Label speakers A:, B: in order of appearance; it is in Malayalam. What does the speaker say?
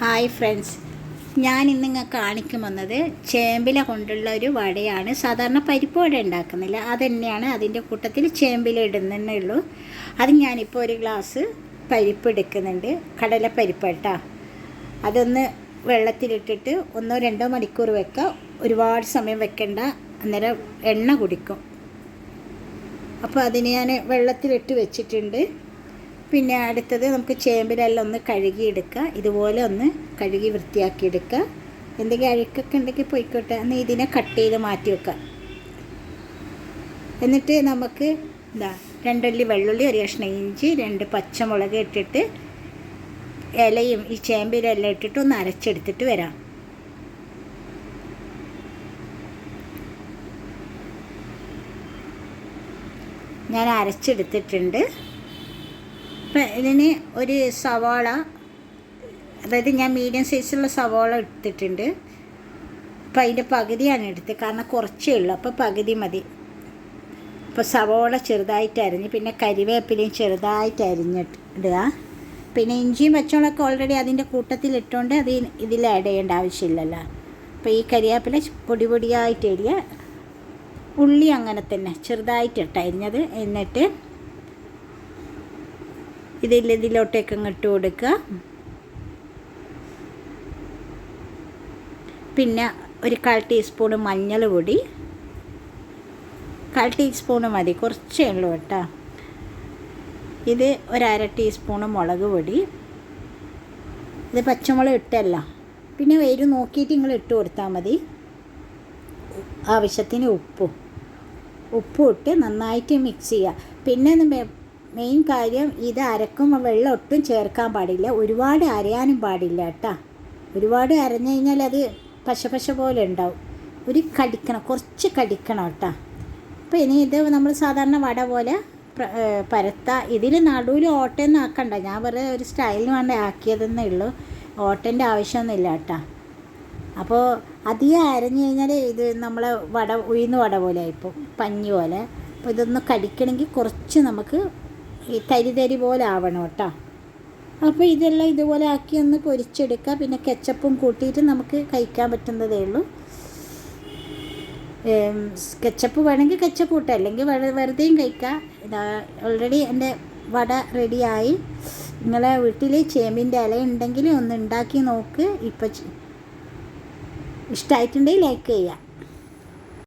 A: ഹായ് ഫ്രണ്ട്സ് ഞാൻ ഇന്ന് നിങ്ങൾക്ക് കാണിക്കും വന്നത് ചേമ്പില കൊണ്ടുള്ള ഒരു വടയാണ്. സാധാരണ പരിപ്പ് വട ഉണ്ടാക്കുന്നില്ല. തന്നെയാണ് അതിന്റെ കൂട്ടത്തിൽ ചേമ്പില ഇടുന്നേ ഉള്ളൂ. അത് ഞാനിപ്പോൾ ഒരു ഗ്ലാസ് പരിപ്പ് എടുക്കുന്നുണ്ട്. കടലപ്പരിപ്പ് കേട്ടോ. അതൊന്ന് വെള്ളത്തിലിട്ടിട്ട് ഒന്നോ രണ്ടോ മണിക്കൂർ വെക്കുക. ഒരുപാട് സമയം വെക്കണ്ട. അന്നേരം എണ്ണ കുടിക്കും. അപ്പോൾ അതിന് ഞാൻ വെള്ളത്തിലിട്ട് വെച്ചിട്ടുണ്ട്. പിന്നെ അടുത്തത് നമുക്ക് ചേമ്പിലെല്ലാം ഒന്ന് കഴുകിയെടുക്കുക. ഇതുപോലെ ഒന്ന് കഴുകി വൃത്തിയാക്കി എടുക്കുക എന്തെങ്കിലും അഴുക്കൊക്കെ ഉണ്ടെങ്കിൽ പോയിക്കോട്ടെ. എന്നാൽ ഇതിനെ കട്ട് ചെയ്ത് മാറ്റി വെക്കുക. എന്നിട്ട് നമുക്ക് എന്താ രണ്ടല്ലി വെള്ളുള്ളി ഒരു കഷ്ണം ഇഞ്ചി രണ്ട് പച്ചമുളക് ഇട്ടിട്ട് ഇലയും ഈ ചേമ്പിലെല്ലാം ഇട്ടിട്ട് ഒന്ന് അരച്ചെടുത്തിട്ട് വരാം. ഞാൻ അരച്ചെടുത്തിട്ടുണ്ട്. ഇപ്പം ഇതിന് ഒരു സവാള അതായത് ഞാൻ മീഡിയം സൈസുള്ള സവാള എടുത്തിട്ടുണ്ട്. അപ്പം അതിന്റെ പകുതിയാണ് എടുത്തത് കാരണം കുറച്ചേ ഉള്ളൂ. അപ്പോൾ പകുതി മതി. അപ്പോൾ സവാള ചെറുതായിട്ട് അരിഞ്ഞ് പിന്നെ കരിവേപ്പിലയും ചെറുതായിട്ട് അരിഞ്ഞിട്ട് ഇടുക പിന്നെ ഇഞ്ചിയും പച്ചമുളകൊക്കെ ഓൾറെഡി അതിന്റെ കൂട്ടത്തിൽ ഇട്ടുകൊണ്ട് അത് ഇതിൽ ആഡ് ചെയ്യേണ്ട ആവശ്യമില്ലല്ലോ. അപ്പോൾ ഈ കരിവേപ്പില പൊടി പൊടിയായിട്ട് എരിയ ഉള്ളി അങ്ങനെ തന്നെ ചെറുതായിട്ട് ഇട്ടരിഞ്ഞത് എന്നിട്ട് ഇതിൽ ഇതിലോട്ടേക്ക് ഇട്ട് കൊടുക്കുക. പിന്നെ ഒരു കാൽ ടീസ്പൂണ് മഞ്ഞൾ പൊടി. കാൽ ടീസ്പൂണ് മതി കുറച്ചേ ഉള്ളൂ കേട്ടോ. ഇത് ഒരര ടീസ്പൂണ് മുളക് പൊടി. ഇത് പച്ചമുളക് ഇട്ടല്ല. പിന്നെ വേര് നോക്കിയിട്ട് നിങ്ങൾ ഇട്ട് കൊടുത്താൽ മതി. ആവശ്യത്തിന് ഉപ്പും. ഉപ്പും ഇട്ട് നന്നായിട്ട് മിക്സ് ചെയ്യുക. പിന്നെ മെയിൻ കാര്യം ഇത് അരക്കുമ്പോൾ വെള്ളം ഒട്ടും ചേർക്കാൻ പാടില്ല. ഒരുപാട് അരയാനും പാടില്ല കേട്ടോ. ഒരുപാട് അരഞ്ഞു കഴിഞ്ഞാൽ അത് പശ പശ പോലെ ഉണ്ടാവും. ഒരു കടിക്കണം കുറച്ച് കടിക്കണം കേട്ടോ. അപ്പോൾ ഇനി ഇത് നമ്മൾ സാധാരണ വട പോലെ പരത്ത. ഇതിൽ നടുവിൽ ഓട്ടയൊന്നും ആക്കണ്ട. ഞാൻ വെറുതെ ഒരു സ്റ്റൈലിന് വേണ്ട ആക്കിയതെന്നേ ഉള്ളൂ. ഓട്ടന്റെ ആവശ്യമൊന്നുമില്ല കേട്ടോ. അപ്പോൾ അധികം അരഞ്ഞു കഴിഞ്ഞാൽ ഇത് നമ്മൾ വട ഉഴുന്ന് വട പോലെ ആയിപ്പോൾ പഞ്ഞി പോലെ. അപ്പോൾ ഇതൊന്ന് കടിക്കണമെങ്കിൽ കുറച്ച് നമുക്ക് ഈ തരി തരി പോലെ ആവണം കേട്ടോ. അപ്പോൾ ഇതെല്ലാം ഇതുപോലെ ആക്കി ഒന്ന് പൊരിച്ചെടുക്കുക. പിന്നെ കെച്ചപ്പും കൂട്ടിയിട്ട് നമുക്ക് കഴിക്കാൻ പറ്റുന്നതേ ഉള്ളൂ. കെച്ചപ്പ് വേണമെങ്കിൽ കെച്ചപ്പ് കൂട്ടുക. അല്ലെങ്കിൽ വെറുതെയും കഴിക്കാം ഇതാ ഓൾറെഡി എന്റെ വട റെഡിയായി നിങ്ങളെ വീട്ടിൽ ചേമ്പിന്റെ ഇല ഉണ്ടെങ്കിൽ ഒന്ന് ഉണ്ടാക്കി നോക്ക്. ഇപ്പം ഇഷ്ടമായിട്ടുണ്ടെങ്കിൽ ലൈക്ക് ചെയ്യുക.